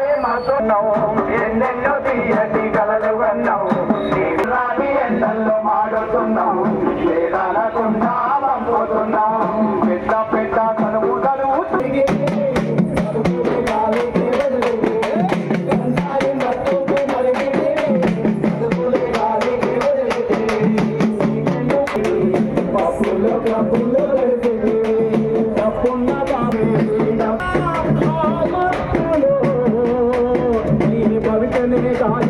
మాతున్నావు ఎన్నెన్నో తీయటి కలలు కన్నావు రాని ఎండల్లో మాడుతున్నావు. పంపుతున్నావు పెద్ద పెద్ద ने कहा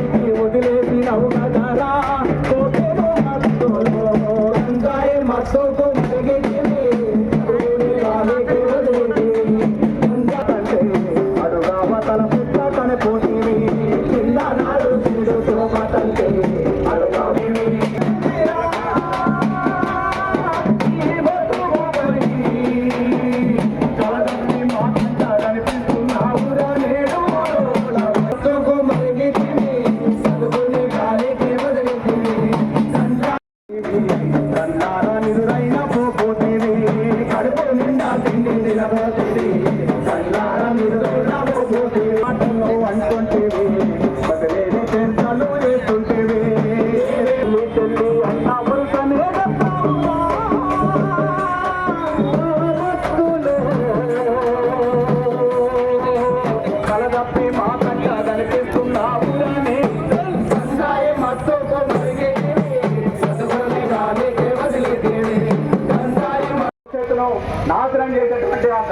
করতেছি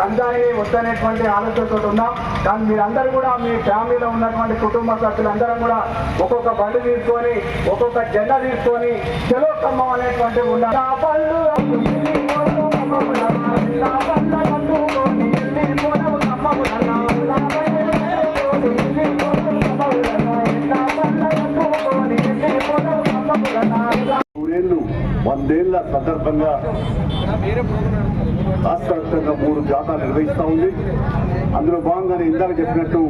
గంజాయిని వద్దనేటువంటి ఆలోచనతో ఉన్నాం. కానీ మీరందరూ కూడా మీ ఫ్యామిలీలో ఉన్నటువంటి కుటుంబ సభ్యులందరం కూడా ఒక్కొక్క బండి తీసుకొని ఒక్కొక్క జెండా తీసుకొని చెలో ఖమ్మం అనేటువంటి ఉన్న వందేళ్ళ సందర్భంగా రాష్ట్ర వ్యాప్తంగా మూడు జాతాలు నిర్వహిస్తూ ఉంది. అందులో భాగంగానే ఇందాక చెప్పినట్టు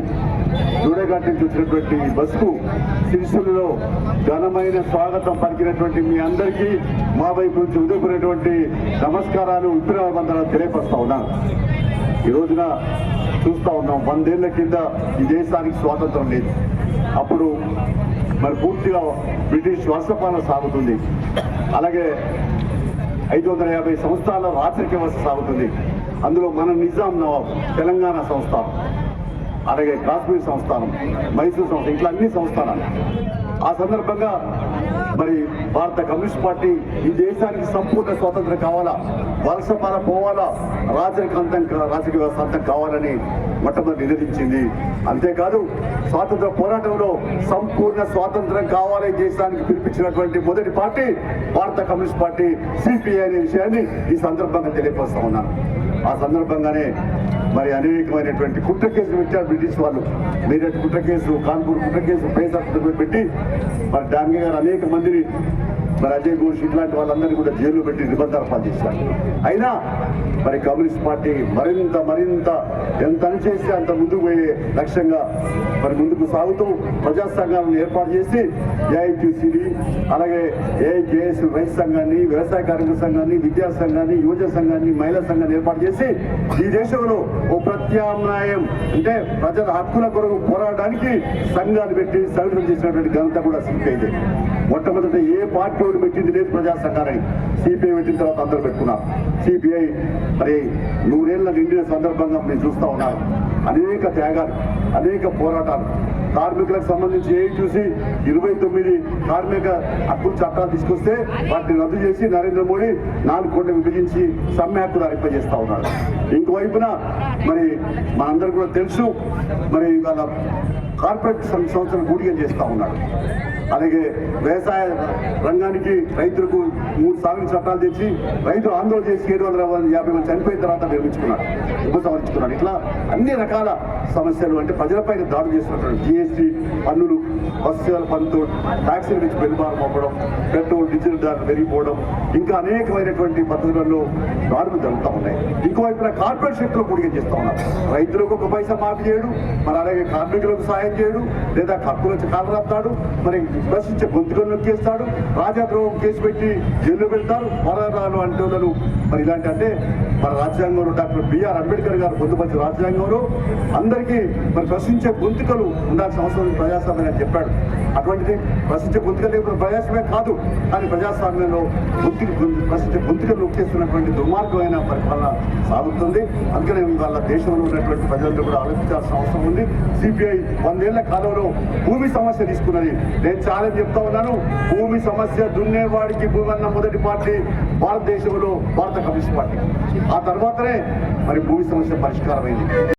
జూడేఘాట్ నుంచి వచ్చినటువంటి ఈ బస్కు సిరిసిల్లలో ఘనమైన స్వాగతం పలికినటువంటి మీ అందరికీ మా వైపు నుంచి ఉదయపడినటువంటి నమస్కారాలు విప్లవందనాలు తెలియపరుస్తా ఉన్నాను. ఈ రోజున చూస్తూ ఉన్నాం వందేళ్ళ కింద ఈ దేశానికి స్వాతంత్రం లేదు. అప్పుడు మరి పూర్తిగా బ్రిటిష్ వలసపాలన సాగుతుంది. అలాగే ఐదు వందల యాభై సంవత్సరాల రాచరిక వ్యవస్థ సాగుతుంది. అందులో మన నిజాం నవాబ్ తెలంగాణ సంస్థానం అలాగే కాశ్మీర్ సంస్థానం మైసూర్ సంస్థ ఇట్లా అన్ని సంస్థానాలు. ఆ సందర్భంగా మరి భారత కమ్యూనిస్ట్ పార్టీ ఈ దేశానికి సంపూర్ణ స్వాతంత్రం కావాలా? వలస పాల పోవాలా? రాజరిక అంతం రాజకీయ వ్యవస్థ అంతం కావాలని మొట్టమొదటి నిర్ణయించింది అంతేకాదు స్వాతంత్ర పోరాటంలో సంపూర్ణ స్వాతంత్రం కావాలి దేశానికి పిలిపించినటువంటి మొదటి పార్టీ భారత కమ్యూనిస్ట్ పార్టీ సిపిఐ అనే విషయాన్ని ఈ సందర్భంగా తెలియపరుస్తా ఉన్నాను. ఆ సందర్భంగానే మరి అనేకమైనటువంటి కుట్ర కేసులు పెట్టారు బ్రిటిష్ వాళ్ళు మీరటి కుట్ర కేసు కాన్పూర్ కుట్ర కేసు పేసర్ పెట్టి మరి డాంగే గారు అనేక మందిని మరి అజయ్ ఘోష్ ఇట్లాంటి వాళ్ళందరినీ కూడా జైలు పెట్టి నిబంధన పాటిస్తారు అయినా మరి కమ్యూనిస్ట్ పార్టీ మరింత మరింత ఎంత చేస్తే అంత ముందుకు పోయే లక్ష్యంగా మరి ముందుకు సాగుతూ ప్రజా సంఘాలను ఏర్పాటు చేసి ఏఐటీసీని అలాగే ఏఐకేఎస్ రైతు సంఘాన్ని వ్యవసాయ కార్మిక సంఘాన్ని విద్యా సంఘాన్ని యువజన సంఘాన్ని మహిళా సంఘాన్ని ఏర్పాటు చేసి ఈ దేశంలో ఓ ప్రత్యామ్నాయం అంటే ప్రజల హక్కుల కొరకు పోరాడడానికి సంఘాలు పెట్టి సంఘటన చేసినటువంటి ఘనత కూడా సిపిఐదే మొట్టమొదట ఏ పార్టీ పెట్టింది లేదు ప్రజా సంఘాలని సిపిఐ పెట్టిన తర్వాత అందరూ పెట్టుకున్నారు. సిపిఐ మరి నూరేళ్ళ నిండిన సందర్భంగా మీరు చూస్తా ఉన్నారు అనేక త్యాగాలు అనేక పోరాటాలు కార్మికులకు సంబంధించి ఏ చూసి ఇరవై తొమ్మిది కార్మిక హక్కుల చట్టాలు తీసుకొస్తే వాటిని రద్దు చేసి నరేంద్ర మోడీ నాలుగు కోట్లు విభజించి సమ్మె హక్కులు అరింపజేస్తా ఉన్నాడు ఇంకోవైపున మరి మనందరూ కూడా తెలుసు మరి వాళ్ళ కార్పొరేట్ సంస్థలు సంస్థను చేస్తూ ఉన్నారు. ఉన్నాడు అలాగే వ్యవసాయ రంగానికి రైతులకు మూడు సాగుని చట్టాలు తెచ్చి రైతులు ఆందోళన చేసి ఏడు వందల యాభై మంది చనిపోయిన తర్వాత నిర్మించుకున్నారు ఉపసంహరించుకున్నారు. ఇట్లా అన్ని రకాల సమస్యలు అంటే ప్రజలపై దాడి చేస్తున్నటువంటి జిఎస్టీ పన్నులు బస్సు సేవల పన్నుతో ట్యాక్సీల నుంచి పెనుబారం పంపడం పెట్రోల్ డీజిల్ ధర పెరిగిపోవడం ఇంకా అనేకమైనటువంటి పద్ధతులలో దాడులు జరుగుతూ ఉన్నాయి. ఇంకోవైపున కార్పొరేట్ శక్తులు పొడిగా చేస్తూ ఉన్నారు. రైతులకు ఒక పైసా మాఫీ చేయడు మరి అలాగే కార్మికులకు చేయడు లేదా హక్కుల నుంచి కాలరాస్తాడు మరి ప్రశ్నించే గొంతుకలు నొక్కేస్తాడు రాజాద్రోహం కేసు పెట్టి జైలు పెడతారు పోరాటాలు అంటున్నారు మరి ఇలాంటి అంటే మన రాజ్యాంగంలో డాక్టర్ బిఆర్ అంబేద్కర్ గారు పొందుపరిచిన రాజ్యాంగంలో అందరికీ మరి ప్రశ్నించే గొంతుకలు ఉండాల్సిన అవసరం ప్రజాస్వామ్యం అని చెప్పాడు. అటువంటిది ప్రశ్నించే గొంతుకలు ఇప్పుడు ప్రజాస్వామ్యం కాదు కానీ ప్రజాస్వామ్యంలో గొంతుకు గొంతు- ప్రశ్నించే గొంతుకలు నొక్కేస్తున్నటువంటి దుర్మార్గమైన పరిపాలన సాగుతుంది. అందుకనే వాళ్ళ దేశంలో ఉన్నటువంటి ప్రజలందరూ కూడా ఆలోచించాల్సిన అవసరం ఉంది. సిపిఐ వందేళ్ళ కాలంలో భూమి సమస్య తీసుకున్నది. నేను చాలా చెప్తా ఉన్నాను భూమి సమస్య దున్నేవాడికి భూమి అన్న మొదటి పార్టీ భారతదేశంలో భారత కమ్యూనిస్ట్ పార్టీ. ఆ తర్వాతనే మరి భూమి సమస్య పరిష్కారమైంది.